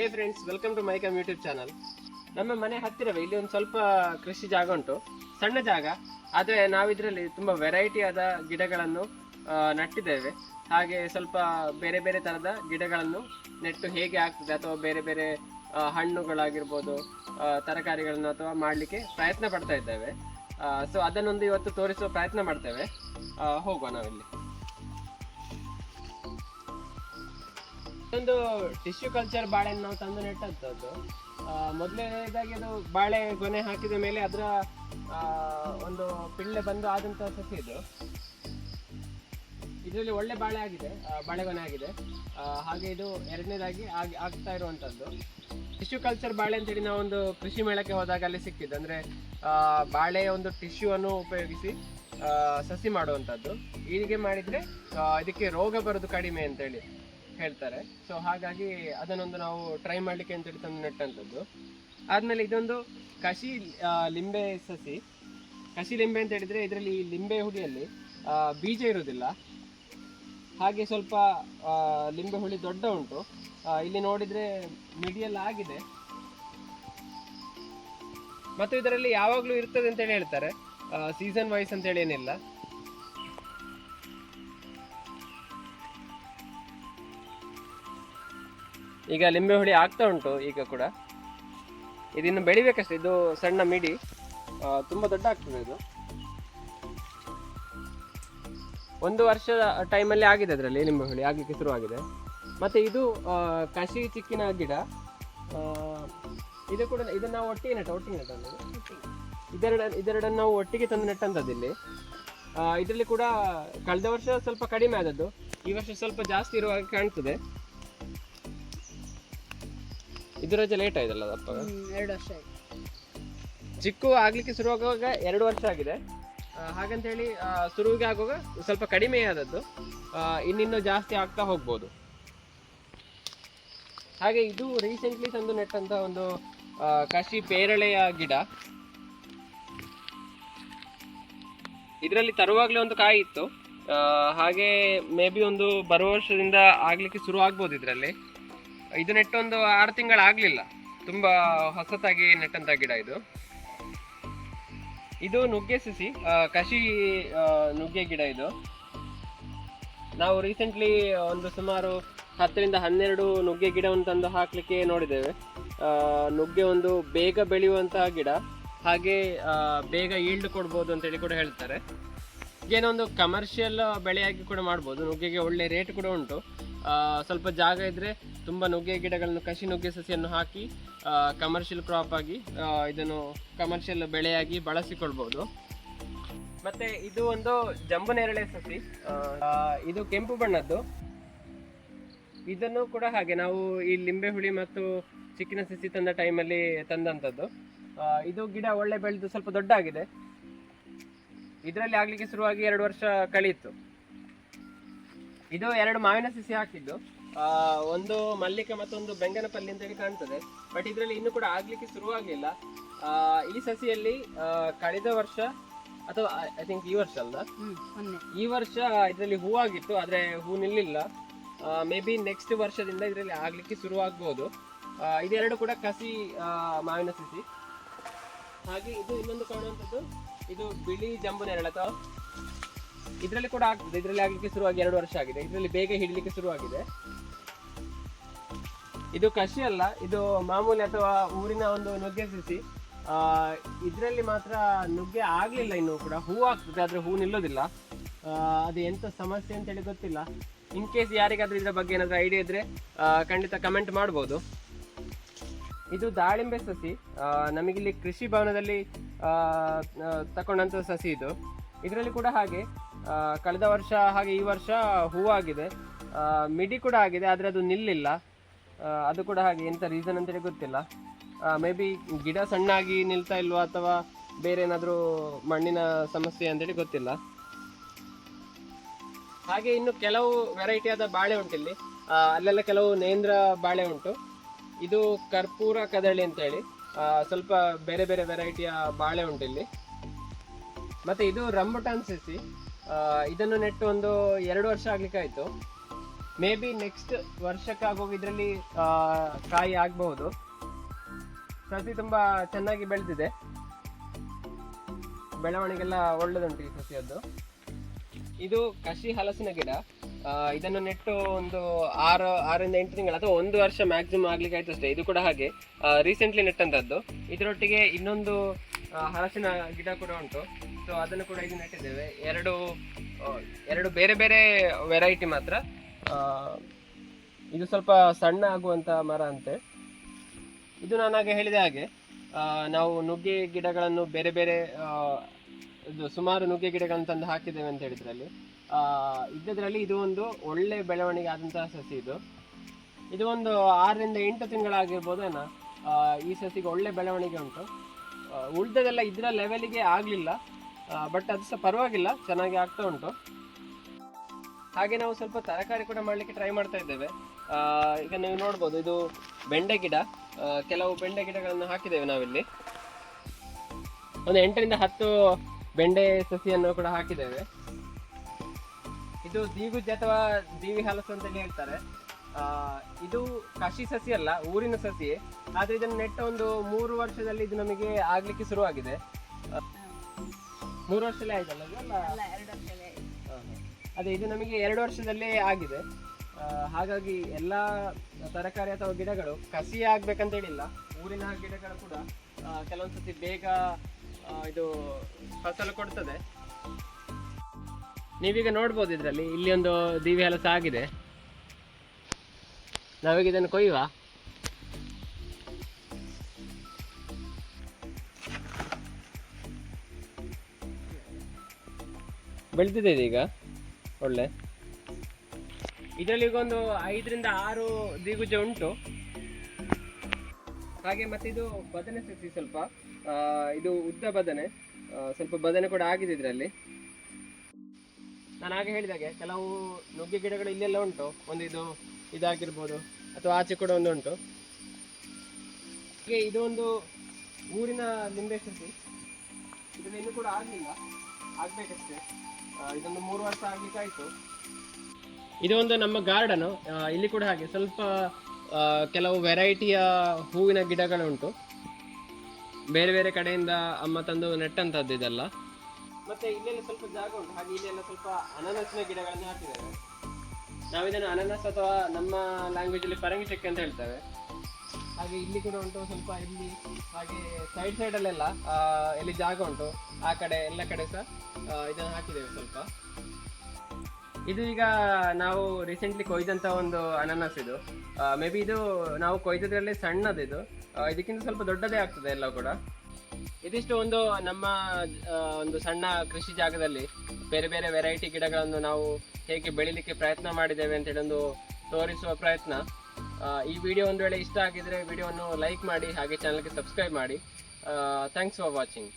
Hey friends welcome to ಮೈಕಮ್ YouTube channel ನಮ್ಮ ಮನೆ ಹತ್ತಿರವೇ ಇಲ್ಲಿ ಒಂದು ಸ್ವಲ್ಪ ಕೃಷಿ ಜಾಗ ಉಂಟು. ಸಣ್ಣ ಜಾಗ. ಆದರೆ ನಾವಿದರಲ್ಲಿ ತುಂಬ ವೆರೈಟಿ ಆದ ಗಿಡಗಳನ್ನು ನಟ್ಟಿದ್ದೇವೆ. ಹಾಗೆ ಸ್ವಲ್ಪ ಬೇರೆ ಬೇರೆ ಥರದ ಗಿಡಗಳನ್ನು ನೆಟ್ಟು ಹೇಗೆ ಆಗ್ತದೆ ಅಥವಾ ಬೇರೆ ಬೇರೆ ಹಣ್ಣುಗಳಾಗಿರ್ಬೋದು ತರಕಾರಿಗಳನ್ನು ಅಥವಾ ಮಾಡಲಿಕ್ಕೆ ಪ್ರಯತ್ನ ಪಡ್ತಾ ಇದ್ದೇವೆ. ಸೊ ಅದನ್ನೊಂದು ಇವತ್ತು ತೋರಿಸುವ ಪ್ರಯತ್ನ ಮಾಡ್ತೇವೆ. ಹೋಗುವ ನಾವಿಲ್ಲಿ. ಒಂದು ಟಿಶ್ಯೂ ಕಲ್ಚರ್ ಬಾಳೆಹಣ್ಣು ನಾವು ತಂದು ನೆಟ್ಟಂಥದ್ದು. ಮೊದಲನೇದಾಗಿ ಅದು ಬಾಳೆ ಗೊನೆ ಹಾಕಿದ ಮೇಲೆ ಅದರ ಒಂದು ಪಿಳ್ಳೆ ಬಂದು ಆದಂತಹ ಸಸಿ ಇದು. ಇದರಲ್ಲಿ ಒಳ್ಳೆ ಬಾಳೆ ಆಗಿದೆ ಬಾಳೆಗೊನೆ ಆಗಿದೆ. ಹಾಗೆ ಇದು ಎರಡನೇದಾಗಿ ಆಗಿ, ಆಗ್ತಾ ಇರುವಂಥದ್ದು. ಟಿಶ್ಯೂ ಕಲ್ಚರ್ ಬಾಳೆ ಅಂತೇಳಿ ಒಂದು ಕೃಷಿ ಮೇಳಕ್ಕೆ ಹೋದಾಗ ಅಲ್ಲಿ ಸಿಕ್ಕಿದ್ದು. ಅಂದ್ರೆ ಬಾಳೆ ಒಂದು ಟಿಶ್ಯೂ ಅನ್ನು ಉಪಯೋಗಿಸಿ ಸಸಿ ಮಾಡುವಂಥದ್ದು. ಹೀಗೆ ಮಾಡಿದ್ರೆ ಇದಕ್ಕೆ ರೋಗ ಬರೋದು ಕಡಿಮೆ ಅಂತೇಳಿ. ಹೇಳ್ತಾರೆ. ಸೊ ಹಾಗಾಗಿ ಅದನ್ನೊಂದು ನಾವು ಟ್ರೈ ಮಾಡ್ಲಿಕ್ಕೆ ಅಂತೇಳಿ ತಂದು ನೆಟ್ಟಂಥದ್ದು. ಆದ್ಮೇಲೆ ಇದೊಂದು ಕಸಿ ಲಿಂಬೆ ಸಸಿ. ಕಸಿ ಲಿಂಬೆ ಅಂತ ಹೇಳಿದ್ರೆ ಇದರಲ್ಲಿ ಲಿಂಬೆ ಹುಡಿಯಲ್ಲಿ ಬೀಜ ಇರುವುದಿಲ್ಲ. ಹಾಗೆ ಸ್ವಲ್ಪ ಲಿಂಬೆ ಹುಳಿ ದೊಡ್ಡ ಉಂಟು. ಇಲ್ಲಿ ನೋಡಿದ್ರೆ ಮಿಡಿಯಲ್ ಆಗಿದೆ. ಮತ್ತು ಇದರಲ್ಲಿ ಯಾವಾಗಲೂ ಇರ್ತದೆ ಅಂತೇಳಿ ಹೇಳ್ತಾರೆ. ಸೀಸನ್ ವೈಸ್ ಅಂತೇಳಿ ಏನಿಲ್ಲ. ಈಗ ಲಿಂಬೆ ಹುಳಿ ಆಗ್ತಾ ಉಂಟು ಈಗ ಕೂಡ. ಇದಿನ್ನು ಬೆಳಿಬೇಕಷ್ಟೆ, ಇದು ಸಣ್ಣ ಮಿಡಿ. ತುಂಬ ದೊಡ್ಡ ಆಗ್ತದೆ ಇದು. ಒಂದು ವರ್ಷದ ಟೈಮಲ್ಲಿ ಆಗಿದೆ ಅದರಲ್ಲಿ ಲಿಂಬೆ ಹುಳಿ, ಆಗಲಿಕ್ಕೆ ಶುರುವಾಗಿದೆ. ಮತ್ತು ಇದು ಕಸಿ ಚಿಕ್ಕಿನ ಗಿಡ. ಇದು ಕೂಡ ಇದನ್ನು ನಾವು ಒಟ್ಟಿಗೆ ನೆಟ್ಟ, ಒಟ್ಟಿಗೆ ನೆಟ್ಟದ್ದು ಇದೆರಡ, ಇದೆರಡನ್ನು ನಾವು ಒಟ್ಟಿಗೆ ತಂದು ನೆಟ್ಟಂಥದ್ದು ಇಲ್ಲಿ. ಇದರಲ್ಲಿ ಕೂಡ ಕಳೆದ ವರ್ಷ ಸ್ವಲ್ಪ ಕಡಿಮೆ ಆದದ್ದು, ಈ ವರ್ಷ ಸ್ವಲ್ಪ ಜಾಸ್ತಿ ಇರುವ ಹಾಗೆ ಕಾಣ್ತದೆ. ಇದು ರಜೆ ಲೇಟ್ ಆಯ್ತಲ್ಲ ಅಪ್ಪ ಎರಡು ವರ್ಷ ಆಯ್ತು. ಚಿಕ್ಕು ಆಗ್ಲಿಕ್ಕೆ ಶುರುವಾಗುವಾಗ ಎರಡು ವರ್ಷ ಆಗಿದೆ. ಹಾಗಂತ ಹೇಳಿ ಆ, ಶುರುವಿಗೆ ಆಗುವಾಗ ಸ್ವಲ್ಪ ಕಡಿಮೆ ಆದದ್ದು. ಆ, ಇನ್ನಿನ್ನು ಜಾಸ್ತಿ ಆಗ್ತಾ ಹೋಗ್ಬೋದು. ಹಾಗೆ ಇದು ರೀಸೆಂಟ್ಲಿ ತಂದು ನೆಟ್ಟಂತ ಒಂದು ಆ, ಕಸಿ ಪೇರಳೆಯ ಗಿಡ. ಇದರಲ್ಲಿ ತರುವಾಗಲೇ ಒಂದು ಕಾಯಿ ಇತ್ತು. ಆ, ಹಾಗೆ ಮೇ ಬಿ ಒಂದು ಬರುವ ವರ್ಷದಿಂದ ಆಗ್ಲಿಕ್ಕೆ ಶುರು ಆಗ್ಬೋದು ಇದರಲ್ಲಿ. ಇದು ನೆಟ್ಟೊಂದು ಆರು ತಿಂಗಳಾಗಲಿಲ್ಲ ತುಂಬಾ ಹೊಸತಾಗಿ ನೆಟ್ಟಂತ ಗಿಡ ಇದು. ಇದು ನುಗ್ಗೆ ಸಸಿ ಕಸಿ ನುಗ್ಗೆ ಗಿಡ ಇದು. ನಾವು ರೀಸೆಂಟ್ಲಿ ಒಂದು ಸುಮಾರು ಹತ್ತರಿಂದ ಹನ್ನೆರಡು ನುಗ್ಗೆ ಗಿಡವನ್ನು ತಂದು ಹಾಕ್ಲಿಕ್ಕೆ ನೋಡಿದ್ದೇವೆ. ನುಗ್ಗೆ ಒಂದು ಬೇಗ ಬೆಳೆಯುವಂತಹ ಗಿಡ. ಹಾಗೆ ಬೇಗ ಈಲ್ಡ್ ಕೊಡ್ಬೋದು ಅಂತೇಳಿ ಕೂಡ ಹೇಳ್ತಾರೆ. ಏನೋ ಒಂದು ಕಮರ್ಷಿಯಲ್ ಬೆಳೆಯಾಗಿ ಕೂಡ ಮಾಡ್ಬೋದು. ನುಗ್ಗೆಗೆ ಒಳ್ಳೆ ರೇಟ್ ಕೂಡ ಉಂಟು. ಸ್ವಲ್ಪ ಜಾಗ ಇದ್ರೆ ತುಂಬ ನುಗ್ಗೆ ಗಿಡಗಳನ್ನು ಕಸಿ ನುಗ್ಗೆ ಸಸಿಯನ್ನು ಹಾಕಿ ಕಮರ್ಷಿಯಲ್ ಕ್ರಾಪ್ ಆಗಿ ಇದನ್ನು ಕಮರ್ಷಿಯಲ್ ಬೆಳೆಯಾಗಿ ಬಳಸಿಕೊಳ್ಬೋದು. ಮತ್ತೆ ಇದು ಒಂದು ಜಂಬು ನೇರಳೆ ಸಸಿ ಇದು ಕೆಂಪು ಬಣ್ಣದ್ದು. ಇದನ್ನು ಕೂಡ ಹಾಗೆ ನಾವು ಈ ಲಿಂಬೆ ಹುಳಿ ಮತ್ತು ಚಿಕ್ಕಿನ ಸಸಿ ತಂದ ಟೈಮಲ್ಲಿ ತಂದಂಥದ್ದು. ಇದು ಗಿಡ ಒಳ್ಳೆ ಬೆಳೆದು ಸ್ವಲ್ಪ ದೊಡ್ಡ ಆಗಿದೆ ಇದರಲ್ಲಿ ಆಗ್ಲಿಕ್ಕೆ ಶುರುವಾಗಿ ಎರಡು ವರ್ಷ ಕಳೆಯಿತು ಇದು ಎರಡು ಮಾವಿನ ಸಸಿ ಹಾಕಿದ್ದು. ಆ, ಒಂದು ಮಲ್ಲಿಕ ಮತ್ತೊಂದು ಬೆಂಗನಪಲ್ಲಿ ಅಂತೇಳಿ ಕಾಣ್ತದೆ. ಬಟ್ ಇದರಲ್ಲಿ ಇನ್ನು ಕೂಡ ಆಗ್ಲಿಕ್ಕೆ ಶುರುವಾಗಲಿಲ್ಲ ಆ, ಈ ಸಸಿಯಲ್ಲಿ ಕಳೆದ ವರ್ಷ ಅಥವಾ ಐ ಥಿಂಕ್ ಈ ವರ್ಷ ಅಲ್ಲ ಈ ವರ್ಷ ಇದರಲ್ಲಿ ಹೂವಾಗಿತ್ತು ಆದ್ರೆ ಹೂ ನಿಲ್ಲಿಲ್ಲ. ಮೇ ಬಿ ನೆಕ್ಸ್ಟ್ ವರ್ಷದಿಂದ ಇದರಲ್ಲಿ ಆಗ್ಲಿಕ್ಕೆ ಶುರುವಾಗ್ಬೋದು. ಇದೆರಡು ಕೂಡ ಕಸಿ ಆ, ಮಾವಿನ ಸಸಿ. ಹಾಗೆ ಇದು ಇನ್ನೊಂದು ಕಾಣುವಂಥದ್ದು ಇದು ಬಿಳಿ ಜಂಬು ನೆರಳು ಅಥವಾ ಇದರಲ್ಲಿ ಕೂಡ ಆಗ್ತದೆ ಇದರಲ್ಲಿ ಆಗ್ಲಿಕ್ಕೆ ಶುರುವಾಗಿ ಎರಡು ವರ್ಷ ಆಗಿದೆ. ಇದರಲ್ಲಿ ಬೇಗ ಹಿಡಲಿಕ್ಕೆ ಶುರುವಾಗಿದೆ. ಇದು ಕಸಿ ಅಲ್ಲ ಇದು ಮಾಮೂಲಿ ಅಥವಾ ಊರಿನ ಒಂದು ನುಗ್ಗೆ ಸಸಿ. ಆ, ಇದರಲ್ಲಿ ಮಾತ್ರ ನುಗ್ಗೆ ಆಗ್ಲಿಲ್ಲ ಇನ್ನು ಕೂಡ. ಹೂ ಆಗ್ತದೆ ಆದ್ರೆ ಹೂ ನಿಲ್ಲೋದಿಲ್ಲ. ಅದು ಎಂತ ಸಮಸ್ಯೆ ಅಂತೇಳಿ ಗೊತ್ತಿಲ್ಲ. ಇನ್ ಕೇಸ್ ಯಾರಿಗಾದ್ರೂ ಇದರ ಬಗ್ಗೆ ಏನಾದ್ರೂ ಐಡಿಯಾ ಇದ್ರೆ ಖಂಡಿತ ಕಮೆಂಟ್ ಮಾಡ್ಬೋದು. ಇದು ದಾಳಿಂಬೆ ಸಸಿ. ನಮಗಿಲ್ಲಿ ಕೃಷಿ ಭವನದಲ್ಲಿ ತಕೊಂಡಂತ ಸಸಿ ಇದು. ಇದರಲ್ಲಿ ಕೂಡ ಹಾಗೆ. ಕಳೆದ ವರ್ಷ ಹಾಗೆ ಈ ವರ್ಷ ಹೂವಾಗಿದೆ. ಮಿಡಿ ಕೂಡ ಆಗಿದೆ ಆದರೆ ಅದು ನಿಲ್ಲಿಲ್ಲ. ಅದು ಕೂಡ ಹಾಗೆ ಎಂಥ ರೀಸನ್ ಅಂತೇಳಿ ಗೊತ್ತಿಲ್ಲ. ಮೇ ಬಿ ಗಿಡ ಸಣ್ಣಾಗಿ ನಿಲ್ತಾ ಇಲ್ವಾ ಅಥವಾ ಬೇರೆ ಏನಾದರೂ ಮಣ್ಣಿನ ಸಮಸ್ಯೆ ಅಂತೇಳಿ ಗೊತ್ತಿಲ್ಲ. ಹಾಗೆ ಇನ್ನು ಕೆಲವು ವೆರೈಟಿಯಾದ ಬಾಳೆ ಉಂಟು ಇಲ್ಲಿ. ಆ, ಅಲ್ಲೆಲ್ಲ ಕೆಲವು ನೇಂದ್ರ ಬಾಳೆ ಉಂಟು. ಇದು ಕರ್ಪೂರ ಕದಳಿ ಅಂತೇಳಿ ಸ್ವಲ್ಪ ಬೇರೆ ಬೇರೆ ವೆರೈಟಿಯ ಬಾಳೆ ಉಂಟಿಲ್ಲಿ ಮತ್ತೆ ಇದು ರಂಬುಟಾನ್ ಸಸಿ. ಇದನ್ನು ನೆಟ್ಟು ಒಂದು ಎರಡು ವರ್ಷ ಆಗ್ಲಿಕ್ಕೆ ಆಯ್ತು. ಮೇ ಬಿ ನೆಕ್ಸ್ಟ್ ವರ್ಷಕ್ಕಾಗೋಗಿ ಇದರಲ್ಲಿ ಕಾಯಿ ಆಗಬಹುದು. ಸಸಿ ತುಂಬಾ ಚೆನ್ನಾಗಿ ಬೆಳೆದಿದೆ. ಬೆಳವಣಿಗೆಲ್ಲ ಒಳ್ಳೆದುಂಟು ಈ ಸಸಿಯದ್ದು. ಇದು ಕಸಿ ಹಲಸಿನ ಗಿಡ. ಇದನ್ನು ನೆಟ್ಟು ಒಂದು ಆರು ಆರರಿಂದ ಎಂಟು ತಿಂಗಳು ಅಥವಾ ಒಂದು ವರ್ಷ ಮ್ಯಾಕ್ಸಿಮಮ್ ಆಗ್ಲಿಕ್ಕೆ ಆಯ್ತು ಅಷ್ಟೇ. ಇದು ಕೂಡ ಹಾಗೆ. ರೀಸೆಂಟ್ಲಿ ನೆಟ್ಟಂತದ್ದು. ಇದರೊಟ್ಟಿಗೆ ಇನ್ನೊಂದು ಹಲಸಿನ ಗಿಡ ಕೂಡ ಉಂಟು. ಸೊ ಅದನ್ನು ಕೂಡ ಇಲ್ಲಿ ನೆಟ್ಟಿದ್ದೇವೆ. ಎರಡು ಎರಡು ಬೇರೆ ಬೇರೆ ವೆರೈಟಿ ಮಾತ್ರ. ಇದು ಸ್ವಲ್ಪ ಸಣ್ಣ ಆಗುವಂಥ ಮರ ಅಂತೆ. ಇದು ನಾನಾಗೆ ಹೇಳಿದ ಹಾಗೆ ನಾವು ನುಗ್ಗೆ ಗಿಡಗಳನ್ನು ಬೇರೆ ಬೇರೆ ಇದು ಸುಮಾರು ನುಗ್ಗೆ ಗಿಡಗಳನ್ನು ತಂದು ಹಾಕಿದ್ದೇವೆ ಅಂತ ಹೇಳಿದ್ರಲ್ಲಿ. ಇದ್ದದ್ರಲ್ಲಿ ಇದು ಒಂದು ಒಳ್ಳೆ ಬೆಳವಣಿಗೆ ಆದಂತಹ ಸಸಿ ಇದು. ಇದು ಒಂದು ಆರರಿಂದ ಎಂಟು ತಿಂಗಳಾಗಿರ್ಬೋದು ಏನೋ ಆ, ಈ ಸಸಿಗೆ ಒಳ್ಳೆ ಬೆಳವಣಿಗೆ ಉಂಟು. ಉಳ್ದದೆಲ್ಲ ಇದರ ಲೆವೆಲಿಗೆ ಆಗಲಿಲ್ಲ. ಬಟ್ ಅದು ಸಹ ಪರವಾಗಿಲ್ಲ, ಚೆನ್ನಾಗಿ ಆಗ್ತಾ ಉಂಟು. ಹಾಗೆ ನಾವು ಸ್ವಲ್ಪ ತರಕಾರಿ ಕೂಡ ಮಾಡಲಿಕ್ಕೆ ಟ್ರೈ ಮಾಡ್ತಾ ಇದ್ದೇವೆ. ಈಗ ನೀವು ನೋಡ್ಬೋದು, ಇದು ಬೆಂಡೆ ಗಿಡ. ಕೆಲವು ಬೆಂಡೆ ಗಿಡಗಳನ್ನು ಹಾಕಿದ್ದೇವೆ ನಾವಿಲ್ಲಿ. ಒಂದು ಎಂಟರಿಂದ ಹತ್ತು ಬೆಂಡೆ ಸಸಿಯನ್ನು ಕೂಡ ಹಾಕಿದ್ದೇವೆ. ಇದು ದೀಗುಜ್ ಅಥವಾ ದೀವಿ ಹಲಸು ಅಂತೇಳಿ ಹೇಳ್ತಾರೆ. ಇದು ಕಾಶಿ ಸಸಿ ಅಲ್ಲ, ಊರಿನ ಸಸಿ ಆದರೆ ಇದನ್ನು ನೆಟ್ಟ ಒಂದು ಮೂರು ವರ್ಷದಲ್ಲಿ ಇದು ನಮಗೆ ಆಗ್ಲಿಕ್ಕೆ ಶುರುವಾಗಿದೆ. ಮೂರು ವರ್ಷದಲ್ಲಿ ಆಯ್ತಲ್ಲ ಅಲ್ಲ? ಎರಡು ಆಯ್ತು. ಅದೇ ಇದು ನಮಗೆ ಎರಡು ವರ್ಷದಲ್ಲೇ ಆಗಿದೆ. ಆ, ಹಾಗಾಗಿ ಎಲ್ಲ ತರಕಾರಿ ಅಥವಾ ಗಿಡಗಳು ಕಸಿ ಆಗ್ಬೇಕಂತ ಹೇಳಿಲ್ಲ. ಊರಿನ ಗಿಡಗಳು ಕೂಡ ಆ, ಕೆಲವೊಂದು ಸತಿ ಬೇಗ ಆ, ಇದು ಫಸಲು ಕೊಡ್ತದೆ. ನೀವೀಗ ನೋಡ್ಬೋದು ಇದರಲ್ಲಿ ಇಲ್ಲಿ ಒಂದು ದಿವ್ಯ ಹಲಸ ಆಗಿದೆ ನಾವೀಗ ಇದನ್ನು ಕೊಯ್ಯುವ. ಬೆಳೆದಿದೆ ಇದೀಗ. ಒಳ್ಳೆ. ಇದರಲ್ಲಿ ಒಂದು ಐದರಿಂದ ಆರು ದಿಗುಜ ಉಂಟು. ಹಾಗೆ ಮತ್ತೆ ಇದು ಬದನೆ ಸಸಿ ಸ್ವಲ್ಪ ಇದು ಉದ್ದ ಬದನೆ ಸ್ವಲ್ಪ ಬದನೆ ಕೂಡ ಆಗಿದೆ ಇದರಲ್ಲಿ. ನಾನು ಹಾಗೆ ಹೇಳಿದಾಗೆ, ಕೆಲವು ನುಗ್ಗೆ ಗಿಡಗಳು ಇಲ್ಲೆಲ್ಲ ಉಂಟು. ಒಂದು ಇದು ಇದಾಗಿರ್ಬೋದು, ಅಥವಾ ಆಚೆ ಕೂಡ ಒಂದು ಉಂಟು. ಹಾಗೆ ಇದೊಂದು ಊರಿನ ನಿಂಬೆ ಸಸಿ. ಇದನ್ನು ಇನ್ನೂ ಕೂಡ ಆಗಲಿಲ್ಲ. ಆಗಬೇಕಷ್ಟೇ. ಇದೊಂದು ಮೂರು ವರ್ಷ ಆಗ್ಲಿಕ್ಕೆ ಆಯ್ತು. ಇದು ಒಂದು ನಮ್ಮ ಗಾರ್ಡನ್. ಇಲ್ಲಿ ಕೂಡ ಹಾಗೆ ಸ್ವಲ್ಪ ಆ, ಕೆಲವು ವೆರೈಟಿಯ ಹೂವಿನ ಗಿಡಗಳುಂಟು. ಬೇರೆ ಬೇರೆ ಕಡೆಯಿಂದ ಅಮ್ಮ ತಂದು ನೆಟ್ಟಂತದ್ದು ಇದೆಲ್ಲ. ಮತ್ತೆ ಇಲ್ಲೆಲ್ಲ ಸ್ವಲ್ಪ ಜಾಗ ಉಂಟು. ಹಾಗೆ ಇಲ್ಲೆಲ್ಲ ಸ್ವಲ್ಪ ಅನಾನಸಿನ ಗಿಡಗಳನ್ನು ಹಾಕಿದ್ದೇವೆ ನಾವಿದನ್ನು ಅನಾನಸ್ ಅಥವಾ ನಮ್ಮ ಲ್ಯಾಂಗ್ವೇಜ್ ಅಲ್ಲಿ ಪರಂಗಿ ಚೆಕ್ಕೆ ಅಂತ ಹೇಳ್ತೇವೆ. ಹಾಗೆ ಇಲ್ಲಿ ಕೂಡ ಉಂಟು ಸ್ವಲ್ಪ ಇಲ್ಲಿ ಹಾಗೆ ಸೈಡ್ ಸೈಡ್ ಅಲ್ಲೆಲ್ಲ ಇಲ್ಲಿ ಜಾಗ ಉಂಟು. ಆ ಕಡೆ, ಎಲ್ಲ ಕಡೆ ಸಹ ಇದನ್ನು ಹಾಕಿದ್ದೇವೆ ಸ್ವಲ್ಪ. ಇದು ಈಗ ನಾವು ರೀಸೆಂಟ್ಲಿ ಕೊಯ್ದಂತ ಒಂದು ಅನಾನಸ್ ಇದು. ಮೇ ಬಿ ಇದು ನಾವು ಕೊಯ್ದದ್ರಲ್ಲಿ ಸಣ್ಣದು ಇದು. ಇದಕ್ಕಿಂತ ಸ್ವಲ್ಪ ದೊಡ್ಡದೇ ಆಗ್ತದೆ ಎಲ್ಲ ಕೂಡ. ಇದಿಷ್ಟು ಒಂದು ನಮ್ಮ ಒಂದು ಸಣ್ಣ ಕೃಷಿ ಜಾಗದಲ್ಲಿ ಬೇರೆ ಬೇರೆ ವೆರೈಟಿ ಗಿಡಗಳನ್ನು ನಾವು ಹೇಗೆ ಬೆಳಿಲಿಕ್ಕೆ ಪ್ರಯತ್ನ ಮಾಡಿದ್ದೇವೆ ಅಂತ ಹೇಳಿ ಒಂದು ತೋರಿಸುವ ಪ್ರಯತ್ನ. ಈ ವಿಡಿಯೋ ಒಂದು ವೇಳೆ ಇಷ್ಟ ಆಗಿದ್ರೆ ವಿಡಿಯೋವನ್ನು ಲೈಕ್ ಮಾಡಿ, ಹಾಗೆ ಚಾನಲ್ಗೆ ಸಬ್ಸ್ಕ್ರೈಬ್ ಮಾಡಿ. Thanks for watching